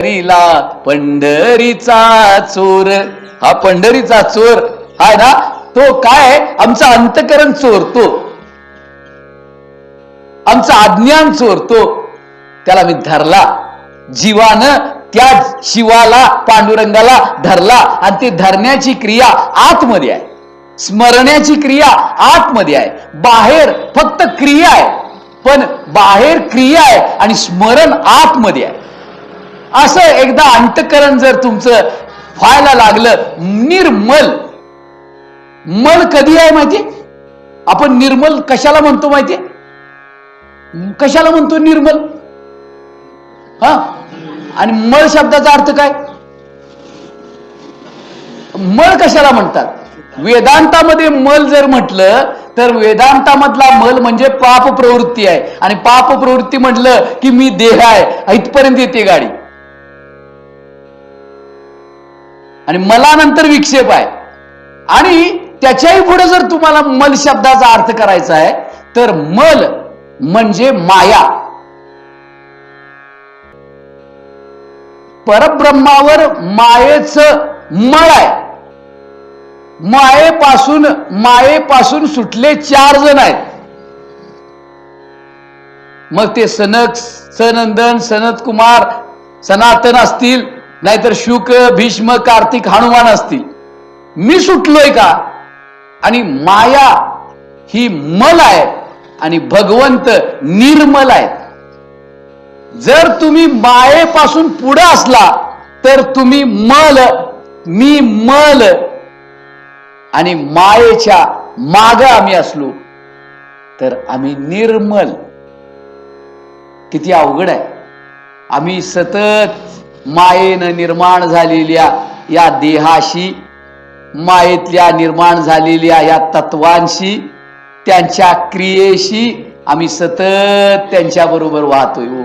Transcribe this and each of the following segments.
पंढरीला पंढरीचा चोर. हा पंढरीचा चोर आहे ना तो काय आमचा अंतकरण चोरतो. आमचा अज्ञान चोरतो. त्याला मी धरला. जीवानं त्या शिवाला पांडुरंगाला धरला. आणि ते धरण्याची क्रिया आतमध्ये आहे. स्मरण्याची क्रिया आतमध्ये आहे. बाहेर फक्त क्रिया आहे. पण बाहेर क्रिया आहे आणि स्मरण आतमध्ये आहे. असं एकदा अंतकरण जर तुमचं व्हायला लागलं निर्मल. मल कधी आहे माहिती? आपण निर्मल कशाला म्हणतो माहिती? कशाला म्हणतो निर्मल? हा? आणि मळ शब्दाचा अर्थ काय? मळ कशाला म्हणतात? वेदांतामध्ये मल जर म्हटलं तर वेदांतामधला मल म्हणजे पाप प्रवृत्ती आहे. आणि पाप प्रवृत्ती म्हटलं की मी देह आहे इथपर्यंत येते गाडी. आणि मला नंतर विक्षेप आहे. आणि त्याच्याही पुढे जर तुम्हाला मल शब्दाचा अर्थ करायचा आहे तर मल म्हणजे माया. परब्रह्मावर मायेचं मळ आहे. मायेपासून मायेपासून सुटले चार जण आहेत. मग ते सनक सनंदन सनत कुमार सनातन असतील. नाहीतर शुक भीष्म कार्तिक हनुमान असतील. मी सुटलोय का? आणि माया ही मल आहे आणि भगवंत निर्मल आहे. जर तुम्ही मायेपासून पुढे असला तर तुम्ही मल मी मल. आणि मायेच्या माग आम्ही असलो तर आम्ही निर्मल. किती अवघड आहे. आम्ही सतत मायेनं निर्माण झालेल्या या देहाशी मायेतल्या निर्माण झालेल्या या तत्वांशी त्यांच्या क्रियेशी आम्ही सतत त्यांच्याबरोबर वाहतोय हो.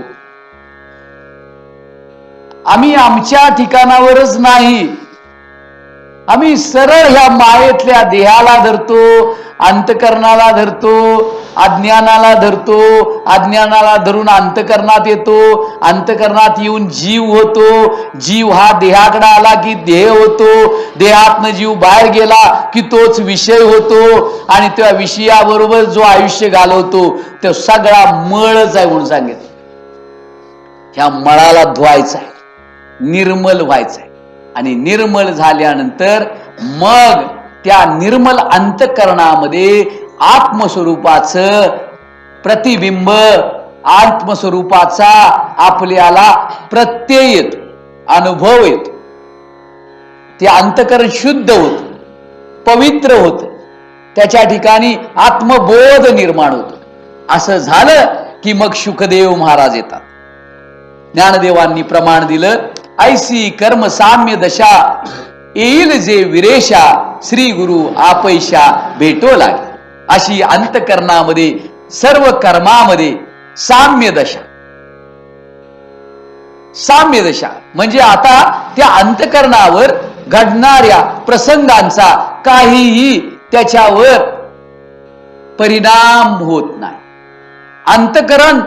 आम्ही आमच्या ठिकाणावरच नाही आम्ही सरळ ह्या मायेतल्या देहाला धरतो अंतकरणाला धरतो अज्ञानाला धरतो अज्ञानाला धरून अंतकरणात येतो अंतकरणात येऊन जीव होतो जीव हा देहाकडे आला की देह होतो देहातनं जीव बाहेर गेला की तोच विषय होतो आणि त्या विषयाबरोबर जो आयुष्य घालवतो तो सगळा मळच आहे म्हणून सांगितलं ह्या मळाला धुवायचा आहे निर्मल व्हायचं आहे. आणि निर्मल झाल्यानंतर मग त्या निर्मल अंतकरणामध्ये आत्मस्वरूपाचं प्रतिबिंब आत्मस्वरूपाचा आपल्याला प्रत्यय येतो अनुभव येतो. ते अंतकरण शुद्ध होत पवित्र होत. त्याच्या ठिकाणी आत्मबोध निर्माण होतो. असं झालं की मग शुकदेव महाराज येतात. ज्ञानदेवांनी प्रमाण दिलं ऐसी कर्म साम्य दशा येईल जे विरेशा श्री गुरु आपैशा भेटो लागे. अशी अंतकरणामध्ये सर्व कर्मामध्ये साम्य दशा. साम्य दशा. म्हणजे आता त्या अंतकरणावर घडणाऱ्या प्रसंगांचा काहीही त्याच्यावर परिणाम होत नाही. अंतकरण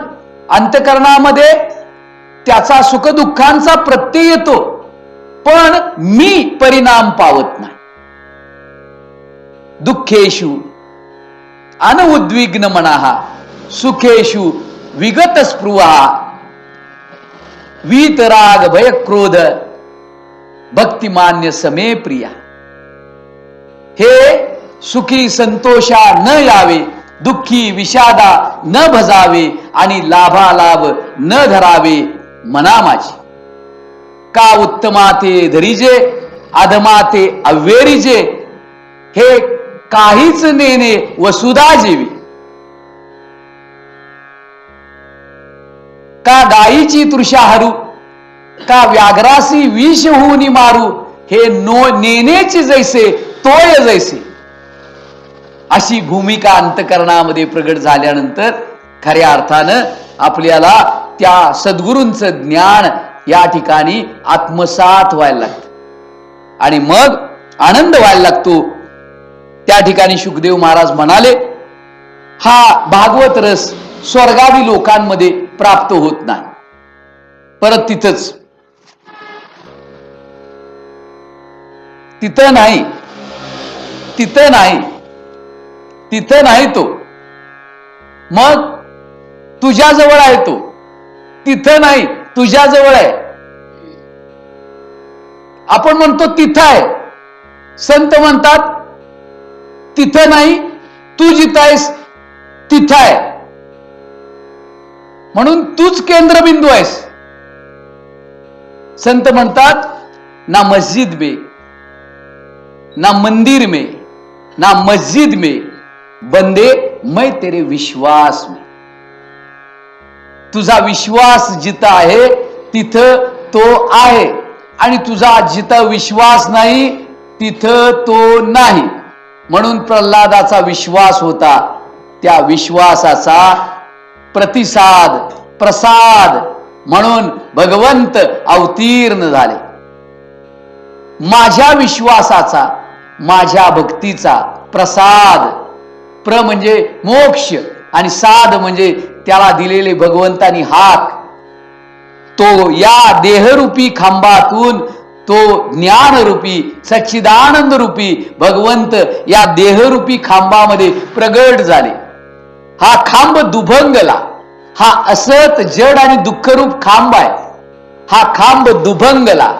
अंतकरणामध्ये त्याचा सुखदुःखांचा प्रत्यय येतो पण मी परिणाम पावत नाही. दुःखेशु अनउद्विग्न मनाहा सुखेशु विगत स्पृहा वीतराग भय क्रोध भक्तिमान्य समे प्रिया। हे सुखी संतोषा न यावे दुःखी विषादा न भजावे आणि लाभालाभ न धरावे मना माझी का उत्तमाते धरीजे अधमाते अव्वेरीजे हे काहीच नेणे वसुधा जेवी का गायीची तृषा हरू का व्याघ्रासी विष होऊन मारू हे नो नेनेचे जैसे तोय जैसे. अशी भूमिका अंतकरणामध्ये प्रगट झाल्यानंतर खऱ्या अर्थानं आपल्याला त्या सद्गुरूंचं ज्ञान या ठिकाणी आत्मसात व्हायला लागत. आणि मग आनंद व्हायला लागतो. त्या ठिकाणी शुकदेव महाराज म्हणाले हा भागवत रस स्वर्गादी लोकांमध्ये प्राप्त होत नाही. परत तिथंच. तिथं नाही. तिथं नाही. तिथं नाही तो. मग तुझ्याजवळ आहे तो. तिथं नाही तुझ्या जवळ आहे. आपण म्हणतो तिथं आहे. संत म्हणतात तिथं नाही तू जिथं आहेस तिथं आहे. म्हणून तूच केंद्रबिंदू आहेस. संत म्हणतात ना मस्जिद में ना मंदिर में ना मस्जिद में बंदे मैं तेरे विश्वास में. तुझा विश्वास जिथं आहे तिथं तो आहे. आणि तुझा जिथं विश्वास नाही तिथं तो नाही. म्हणून प्रल्हादाचा विश्वास होता. त्या विश्वासाचा प्रतिसाद प्रसाद म्हणून भगवंत अवतीर्ण झाले. माझ्या विश्वासाचा माझ्या भक्तीचा प्रसाद प्र म्हणजे मोक्ष. आणि साध म्हणजे त्याला दिलेले भगवंतानी हाक. तो या देहरूपी खांबातून तो ज्ञानरूपी सच्चिदानंद रूपी भगवंत या देहरूपी खांबामध्ये प्रगट झाले. हा खांब दुभंगला. हा असत जड आणि दुःखरूप खांब आहे. हा खांब दुभंगला.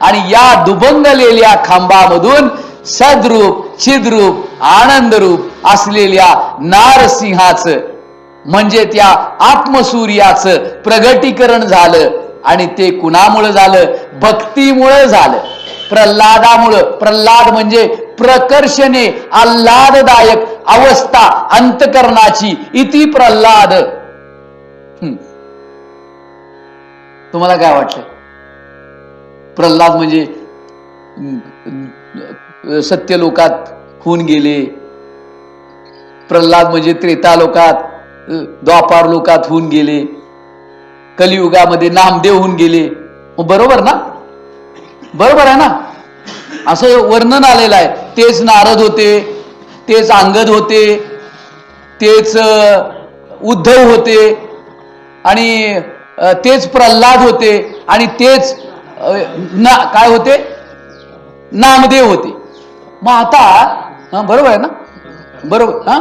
आणि या दुभंगलेल्या खांबामधून सद्रूप छिद्रूप आनंदरूप असलेल्या नारसिंहाचं म्हणजे त्या आत्मसूर्याचं प्रगटीकरण झालं आणि ते कुणामुळं झालं? भक्तीमुळं झालं. प्रल्हादामुळं. प्रल्हाद म्हणजे प्रकर्षणे आल्हाददायक अवस्था अंतकरणाची. इति प्रल्हाद. तुम्हाला काय वाटलं प्रल्हाद म्हणजे सत्य लोकात होऊन गेले प्रल्हाद म्हणजे त्रेता लोकात द्वापार लोकात होऊन गेले. कलियुगामध्ये नामदेव होऊन गेले. बरोबर ना? बरोबर आहे ना? असं वर्णन आलेलं आहे. तेच नारद होते तेच अंगद होते तेच उद्धव होते आणि तेच प्रल्हाद होते आणि तेच ना काय होते? नामदेव होते. मग आता बरोबर आहे ना? बरोबर हा?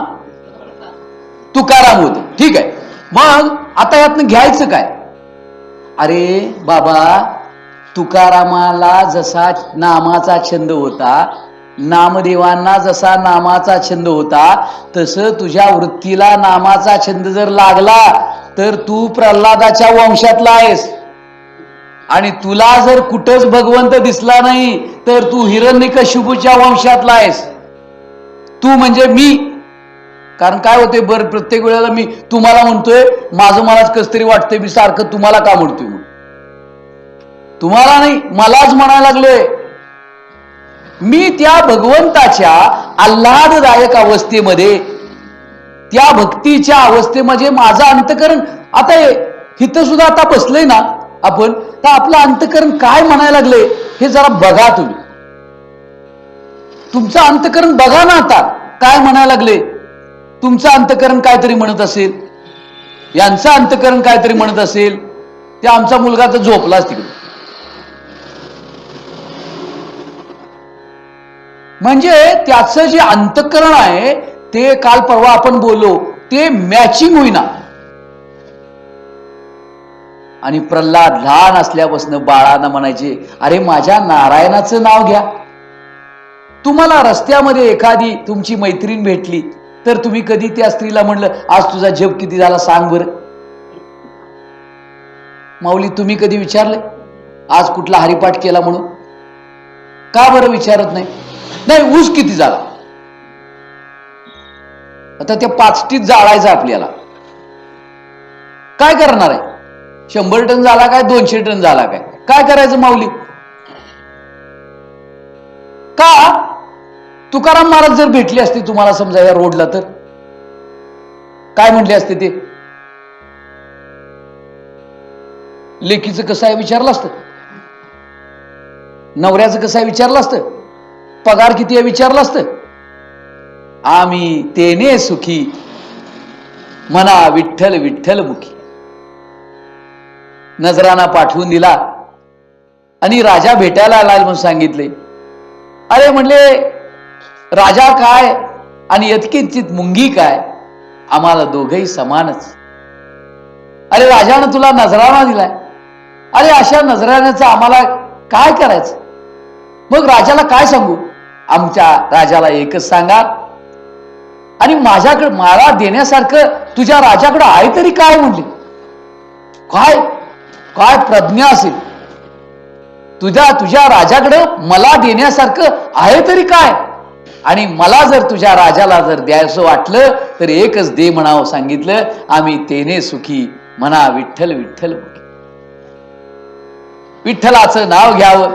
तुकाराम होते. ठीक आहे. मग आता यातनं घ्यायचं काय? अरे बाबा तुकारामाला जसा नामाचा छंद होता नामदेवांना जसा नामाचा छंद होता तसं तुझ्या वृत्तीला नामाचा छंद जर लागला तर तू प्रल्हादाच्या वंशातला आहेस. आणि तुला जर कुठंच भगवंत दिसला नाही तर तू हिरण्यकशिपूच्या वंशातला आहेस. तू म्हणजे मी. कारण काय होते बर प्रत्येक वेळेला मी तुम्हाला म्हणतोय माझं मलाच कस तरी वाटतंय मी सारखं तुम्हाला का म्हणतोय तुम्हाला नाही मलाच म्हणायला लागलोय. मी त्या भगवंताच्या आल्हाददायक अवस्थेमध्ये त्या भक्तीच्या अवस्थेमध्ये माझं अंतकरण आता हे इथं सुद्धा आता बसलंय ना आपण तर आपलं अंतकरण काय म्हणायला लागले हे जरा बघा तुम्ही. तुमचं अंतकरण बघा ना आता काय म्हणायला लागले तुमचं अंतकरण काहीतरी म्हणत असेल यांचं अंतकरण काहीतरी म्हणत असेल ते आमचा मुलगा तर झोपलाच तिकडे. म्हणजे त्याचं जे अंतकरण आहे ते काल परवा आपण बोललो ते मॅचिंग होईना. आणि प्रल्हाद लहान असल्यापासून बाळांना म्हणायचे अरे माझ्या नारायणाचं नाव घ्या. तुम्हाला रस्त्यामध्ये एखादी तुमची मैत्रीण भेटली तर तुम्ही कधी त्या स्त्रीला म्हणलं आज तुझा जप किती झाला सांग बरं. माऊली तुम्ही कधी विचारले आज कुठला हरिपाठ केला म्हणून? का बरं विचारत नाही? नाही ऊस किती झाला? आता त्या पाचटीत जाळायचं आपल्याला. काय करणार आहे? शंभर टन झाला काय दोनशे टन झाला काय? काय करायचं माऊली? का तुकाराम महाराज जर भेटले असते तुम्हाला समजा या रोडला तर? काय म्हटले असते ते? लेकीचं कसं आहे विचारलं असतं? नवऱ्याचं कसं आहे विचारलं असतं? पगार किती आहे विचारलं असतं? आम्ही तेने सुखी मना विठ्ठल विठ्ठल मुखी. नजराना पाठवून दिला. आणि राजा भेटायला आला म्हणून सांगितले. अरे म्हणले राजा काय आणि यत्किंचित मुंगी काय? आम्हाला दोघही समानच. अरे राजानं तुला नजराणा दिलाय. अरे अशा नजराण्याचं आम्हाला काय करायचं? मग राजाला काय सांगू? आमच्या राजाला एकच सांगा. आणि माझ्याकडे मला देण्यासारखं तुझ्या राजाकडे आहे तरी काय म्हणले? काय? काय प्रज्ञा असेल? तुझ्या तुझ्या राजाकडं मला देण्यासारखं आहे तरी काय? आणि मला जर तुझ्या राजाला जर द्यायचं वाटलं तर एकच दे म्हणावं सांगितलं आम्ही तेने सुखी म्हणा विठ्ठल विठ्ठल विठ्ठलाचं नाव घ्यावं.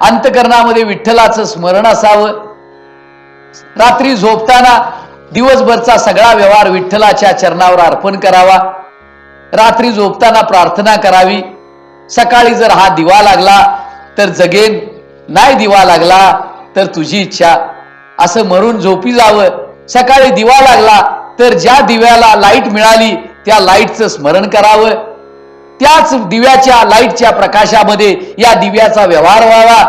अंतकरणामध्ये विठ्ठलाचं स्मरण असावं. रात्री झोपताना दिवसभरचा सगळा व्यवहार विठ्ठलाच्या चरणावर अर्पण करावा. रात्री झोपताना प्रार्थना करावी. सकाळी जर हा दिवा लागला तर जगेन. नाही दिवा लागला तर तुझी इच्छा. असं मरून झोपी जावं. सकाळी दिवा लागला तर ज्या दिव्याला लाइट मिळाली त्या लाईटचं स्मरण करावं. त्याच दिव्याच्या लाईटच्या प्रकाशामध्ये या दिव्याचा व्यवहार व्हावा.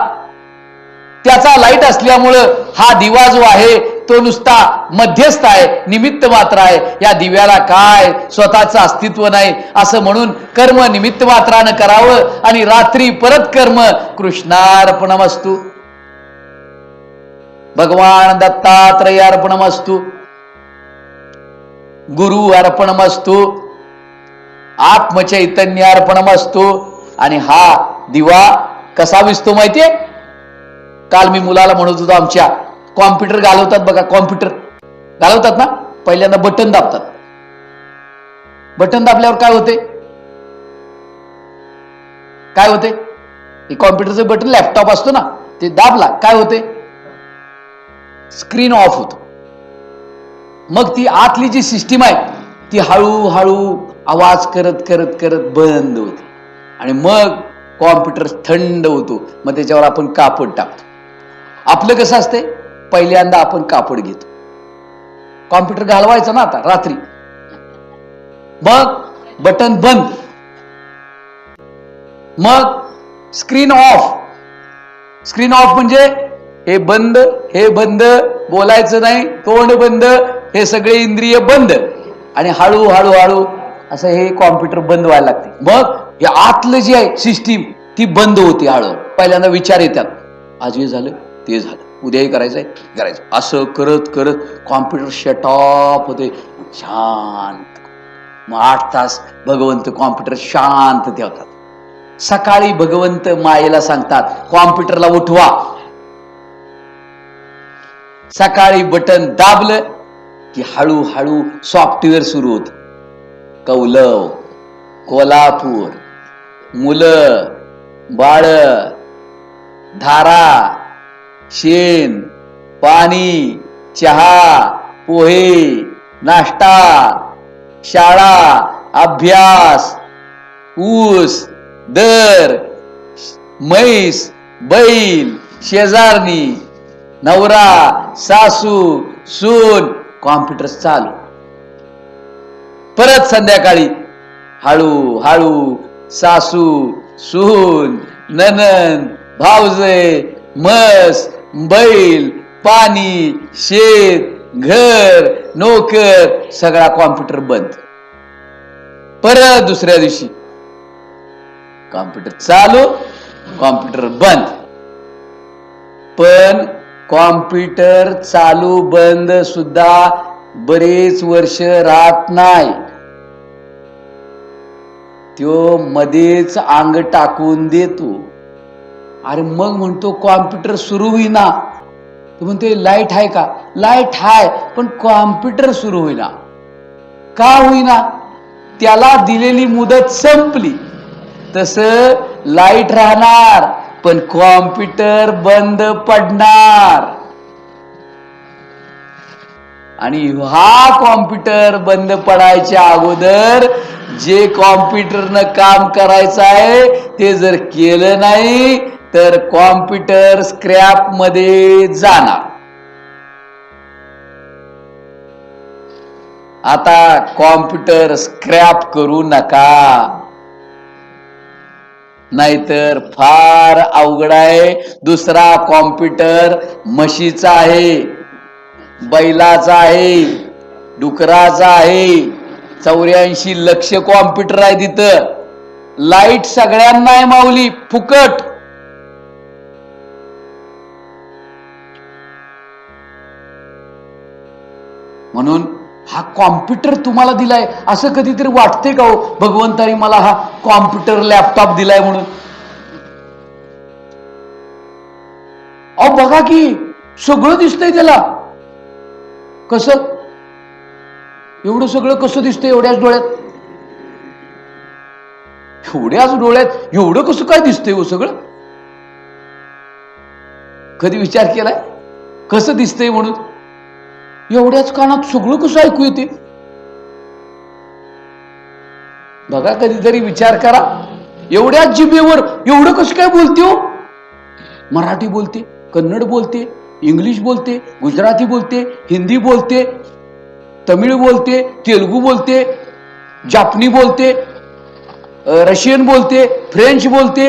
त्याचा लाइट असल्यामुळं हा दिवा जो आहे तो नुसता मध्यस्थ आहे निमित्त मात्र आहे. या दिव्याला काय स्वतःचं अस्तित्व नाही असं म्हणून कर्म निमित्त मात्रानं करावं आणि रात्री परत कर्म कृष्णार्पणमस्तू. भगवान दत्तात्रय अर्पणमस्तू. गुरु अर्पणमस्तू. आत्मचैतन्य अर्पणमस्तू. आणि हा दिवा कसा विसतो माहितीये? काल मी मुलाला म्हणत होतो आमच्या कॉम्प्युटर घालवतात बघा कॉम्प्युटर. घालवतात ना? पहिल्यांदा बटन दाबतात. बटन दाबल्यावर काय होते? काय होते? हे कॉम्प्युटरचं बटन लॅपटॉप असतो ना ते दाबला काय होते? स्क्रीन ऑफ होतो. मग ती आतली जी सिस्टीम आहे ती हळूहळू आवाज करत करत करत बंद होते. आणि मग कॉम्प्युटर थंड होतो. मग त्याच्यावर आपण कापड टाकतो. आपलं कसं असते पहिल्यांदा आपण कापड घेतो. कॉम्प्युटर घालवायचं ना आता रात्री. मग बटन बंद. मग स्क्रीन ऑफ. स्क्रीन ऑफ म्हणजे हे बंद हे बंद बोलायचं नाही तोंड बंद हे सगळे इंद्रिय बंद. आणि हळू हळू हळू असं हे कॉम्प्युटर बंद व्हायला लागते. मग हे आतलं जी आहे सिस्टीम ती बंद होते हळू. पहिल्यांदा विचार येतात. आज हे झालं ते झालं. उद्याही करायचंय करायचं. असं करत करत कॉम्प्युटर शटॉप होते. शांत. मग आठ तास भगवंत कॉम्प्युटर शांत ठेवतात. सकाळी भगवंत मायेला सांगतात कॉम्प्युटरला उठवा. सकाळी बटन दाबलं की हळूहळू सॉफ्टवेअर सुरू होत. कौलव कोल्हापूर मुलं बाळ धारा शेण पाणी चहा पोहे नाश्ता शाळा अभ्यास ऊस दर म्हैस बैल शेजारणी नवरा सासू सून कॉम्प्युटर चालू. परत संध्याकाळी हळू हळू सासू सून ननन भावजे मस बैल पाणी शेत घर नोकर सगळा कॉम्प्युटर बंद. परत दुसऱ्या दिवशी कॉम्प्युटर चालू कॉम्प्युटर बंद. पण कॉम्प्युटर चालू बंद सुद्धा बरेच वर्ष राहत नाही. त्यो मध्येच अंग टाकून देतो. अरे मग म्हणतो कॉम्प्युटर सुरू होईना. तो लाइट आहे का? लाइट आहे पण कॉम्प्युटर सुरू होईना. का होईना? त्याला दिलेली मुदत संपली. तस लाइट राहणार. पण कॉम्प्युटर बंद पडणार. आणि हा कॉम्प्युटर बंद पडायच्या अगोदर जे कॉम्प्युटरनं काम करायचं आहे ते जर केलं नाही तर कॉम्प्युटर स्क्रॅपमध्ये जाणार. आता कॉम्प्युटर स्क्रॅप करू नका. नाहीतर फार अवघड आहे. दुसरा कॉम्प्युटर म्हशीचा आहे बैलाचा आहे डुकराचा आहे. चौऱ्याऐंशी लक्ष कॉम्प्युटर आहे तिथं. लाइट सगळ्यांना आहे माऊली फुकट. म्हणून हा कॉम्प्युटर तुम्हाला दिलाय. असं कधीतरी वाटते का हो? भगवंतानी मला हा कॉम्प्युटर लॅपटॉप दिलाय म्हणून. अहो बघा की सगळं दिसतंय त्याला. कसं? एवढं सगळं कसं दिसतंय एवढ्याच डोळ्यात? एवढ्याच डोळ्यात एवढं कसं काय दिसतंय हो सगळं? कधी विचार केलाय? कसं दिसतंय म्हणून? एवढ्याच कानात सगळं कसं ऐकू येते? बघा कधीतरी विचार करा. एवढ्याच जिभेवर एवढं कसं काय बोलते हो? मराठी बोलते कन्नड बोलते इंग्लिश बोलते गुजराती बोलते हिंदी बोलते तमिळ बोलते तेलुगू बोलते जापनी बोलते रशियन बोलते फ्रेंच बोलते.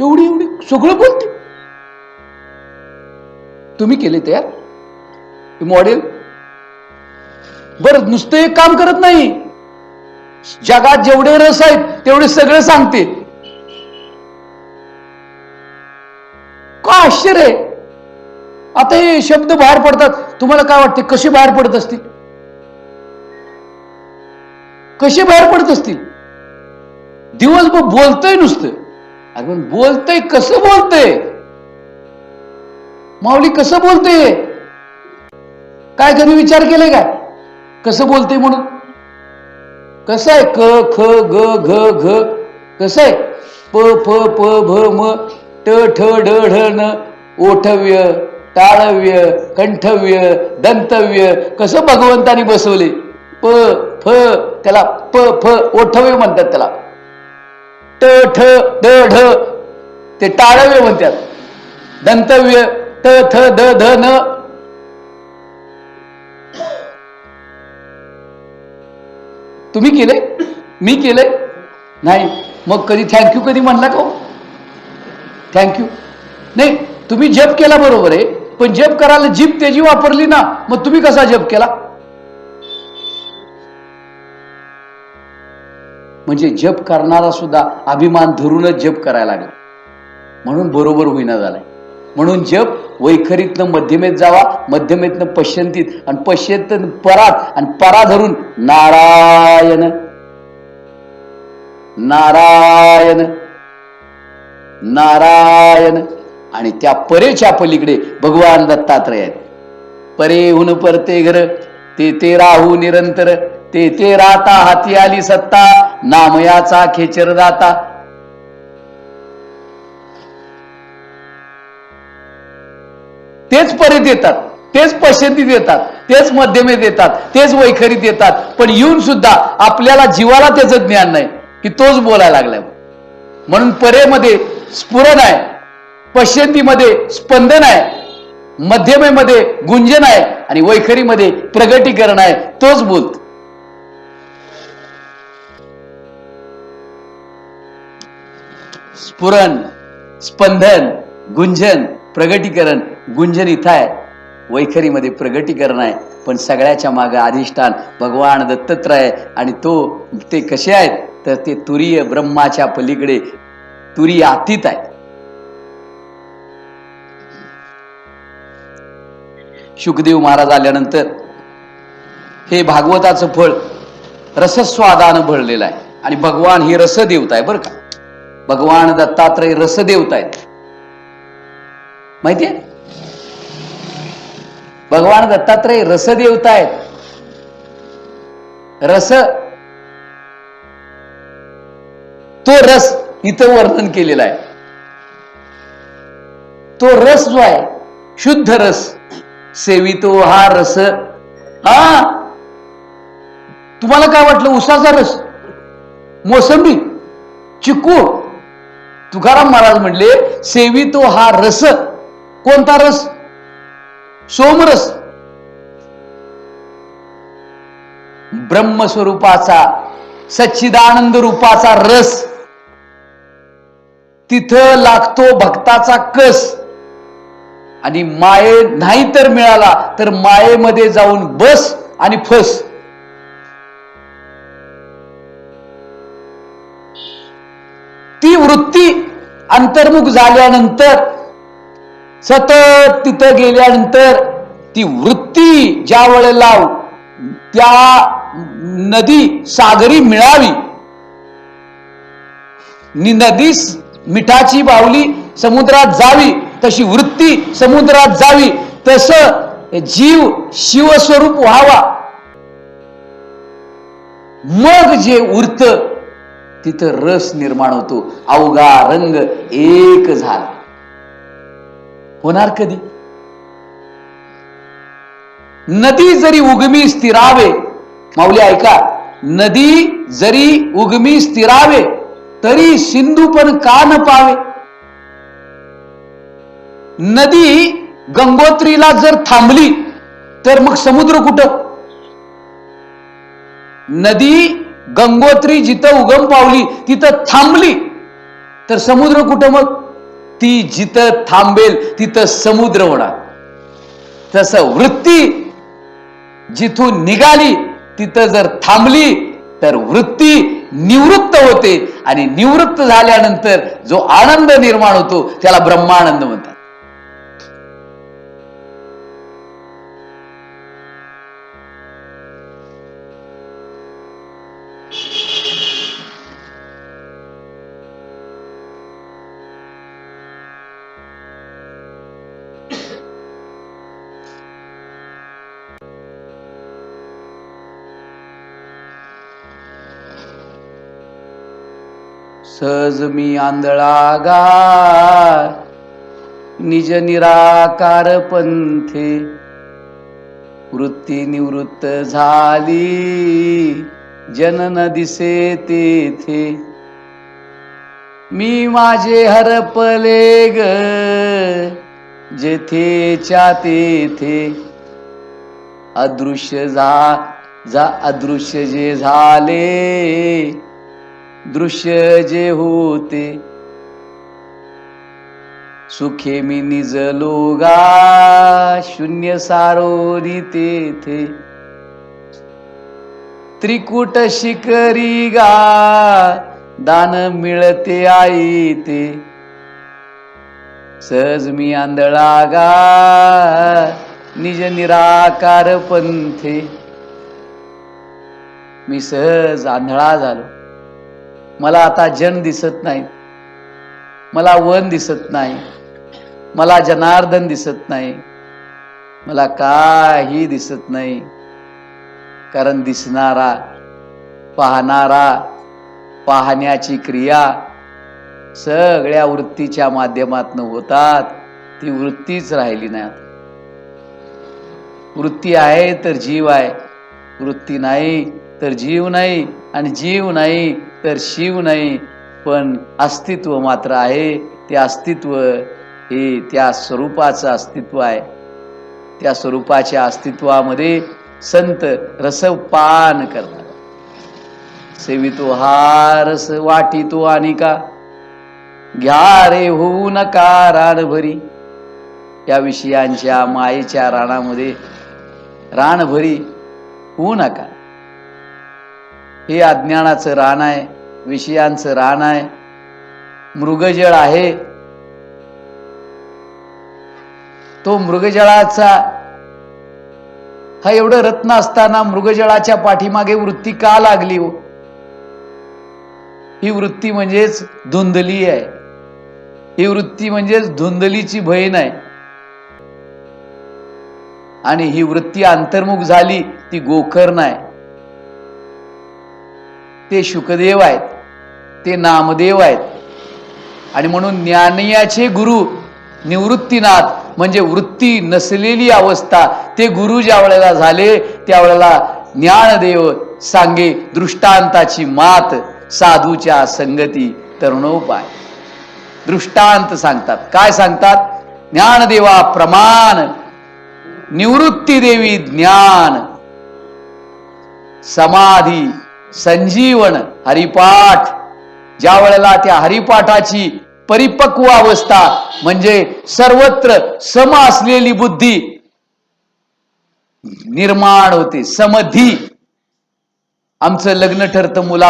एवढी एवढी सगळं बोलते. तुम्ही केले तयार मॉडेल बरं नुसतं एक काम करत नाही. जगात जेवढे रस आहेत तेवढे सगळे सांगते. का आश्चर्य आहे? आता हे शब्द बाहेर पडतात. तुम्हाला काय वाटते कसे बाहेर पडत असतील? कसे बाहेर पडत असतील? दिवसभर बोलतय नुसतं. अरे बोलतय कसं बोलतय? माऊली कसं बोलते? काय कधी विचार केलाय काय? कसं बोलते म्हणून? कसं आहे? क ख ग घ घ कसं आहे? प फ प भ म ट ठ ड ढ न ओठव्य टाळव्य कंठव्य दंतव्य कसं भगवंतानी बसवले? प फ त्याला प फ ओठव्य म्हणतात त्याला. ट ठ ड ढ ते टाळव्य म्हणतात. दंतव्य त थ द ध न. तुम्ही केले? मी केले? नाही. मग कधी थँक्यू कधी म्हणला का थँक्यू नाही तुम्ही जप केला बरोबर आहे पण जप करायला जीप त्याची वापरली ना मग तुम्ही कसा जप केला? म्हणजे जप करणारा सुद्धा अभिमान धरूनच जप करायला लागला. म्हणून बरोबर होईना झालाय. म्हणून जप वैखरीतनं मध्यमेत जावा मध्यमेतनं पश्यंतीत आणि पश्यंत परात आणि परा धरून नारायण. नारायण. नारायण. आणि त्या परेच्या पलीकडे भगवान दत्तात्रय आहेत. परेहून परते घर ते ते राहू निरंतर ते ते राहता हाती आली सत्ता नामयाचा खेचर दाता. तेच परे देतात तेच पश्यंती देतात तेच मध्यमे देतात तेच वैखरीत येतात पण येऊन सुद्धा आपल्याला जीवाला त्याचं ज्ञान नाही की तोच बोलायला लागलाय. म्हणून परेमध्ये स्फुरण आहे पश्यंतीमध्ये स्पंदन आहे मध्यमेमध्ये गुंजन आहे आणि वैखरीमध्ये प्रगटीकरण आहे तोच बोलत स्फुरण स्पंदन गुंजन प्रगटीकरण गुंजन इथं आहे. वैखरीमध्ये प्रगटीकरण आहे. पण सगळ्याच्या मागे अधिष्ठान भगवान दत्तत्रय आणि तो ते कसे आहेत? तर ते तुरीय ब्रह्माच्या पलीकडे तुरीय अतीत आहे. शुकदेव महाराज आल्यानंतर हे भागवताचं फळ रसस्वादानं भरलेलं आहे. आणि भगवान ही रसदेवता आहे बरं का? भगवान दत्तात्रय रसदेवता आहेत. माहितीये? भगवान दत्तात्रय रसदेवता आहेत. रस तो रस इथं वर्णन केलेला आहे. तो रस जो आहे शुद्ध रस सेवितो हा रस. हा? तुम्हाला काय वाटलं? उसाचा रस? मोसंबी? चिकू? तुकाराम महाराज म्हणले सेवितो हा रस. कोणता रस? सोमरस. ब्रह्मस्वरूपाचा सच्चिदानंद रूपाचा रस. तिथं लागतो भक्ताचा कस. आणि माये नाही तर मिळाला तर मायेमध्ये जाऊन बस आणि फस. ती वृत्ती अंतर्मुख झाल्यानंतर सतत तिथं गेल्यानंतर ती वृत्ती ज्या वेळेला त्या नदी सागरी मिळावी नदी मिठाची बावली समुद्रात जावी तशी वृत्ती समुद्रात जावी तस जीव शिवस्वरूप व्हावा. मग जे उरत तिथं रस निर्माण होतो. अवघा रंग एक झाला. होणार कधी? नदी जरी उगमी स्थिरावे माऊली ऐका नदी जरी उगमी स्थिरावे तरी सिंधू पण का न पावे? नदी गंगोत्रीला जर थांबली तर मग समुद्र कुठं? नदी गंगोत्री जिथं उगम पावली तिथं थांबली तर समुद्र कुठं मग? ती जिथं थांबेल तिथं समुद्र होणार. तसं वृत्ती जिथून निघाली तिथं जर थांबली तर वृत्ती निवृत्त होते. आणि निवृत्त झाल्यानंतर जो आनंद निर्माण होतो त्याला ब्रह्मानंद म्हणतात. सहज मी आंधळागार निज निराकार पंथे वृत्ती निवृत्त झाली जनन दिसे तेथे. मी माझे हरपले ग जेथेच्या तेथे. अदृश्य झा जा अदृश्य जे झाले दृश्य जे होते सुखे मी निजलो गा शून्य सारोरी तेथे. त्रिकुट शिकरी गा दान मिळते आई ते. सहज मी आंधळा गा निज निराकार पंथे. मी सहज आंधळा झालो. मला आता जन दिसत नाही. मला वन दिसत नाही. मला जनार्दन दिसत नाही. मला काही दिसत नाही. कारण दिसणारा पाहणारा पाहण्याची क्रिया सगळ्या वृत्तीच्या माध्यमातून होतात. ती वृत्तीच राहिली नाही वृत्ती आहे तर जीव आहे. वृत्ती नाही तर जीव नाही आणि जीव नाही तर शिव नाही पण अस्तित्व मात्र आहे. ते अस्तित्व हे त्या स्वरूपाचं अस्तित्व आहे. त्या स्वरूपाच्या अस्तित्वामध्ये संत रसपान करतात सेवितो हा रस वाटितो आणि का घ्या रे होऊ नका रानभरी या विषयांच्या मायेच्या रानामध्ये रानभरी होऊ नका. हे अज्ञानाचं रान आहे विषयांचं रान आहे मृगजळ आहे. तो मृगजळाचा हा एवढं रत्न असताना मृगजळाच्या पाठीमागे वृत्ती का लागली हो? ही वृत्ती म्हणजेच धुंदली आहे. ही वृत्ती म्हणजेच धुंदलीची बहीण आहे. आणि ही वृत्ती अंतर्मुख झाली ती गोकर्ण आहे. ते शुकदेव आहेत ते नामदेव आहेत. आणि म्हणून ज्ञानियाचे गुरु निवृत्तीनाथ म्हणजे वृत्ती नसलेली अवस्था ते गुरु ज्या वेळेला झाले त्यावेळेला ज्ञानदेव सांगे दृष्टांताची मात साधूच्या संगती तरुणोपाय. दृष्टांत सांगतात. काय सांगतात? ज्ञानदेवा प्रमाण निवृत्ती देवी ज्ञान समाधी संजीवन हरिपाठ. ज्या वेळेला त्या हरिपाठाची परिपक्व अवस्था म्हणजे सर्वत्र सम असलेली बुद्धी निर्माण होते समधी. आमचं लग्न ठरतं मुला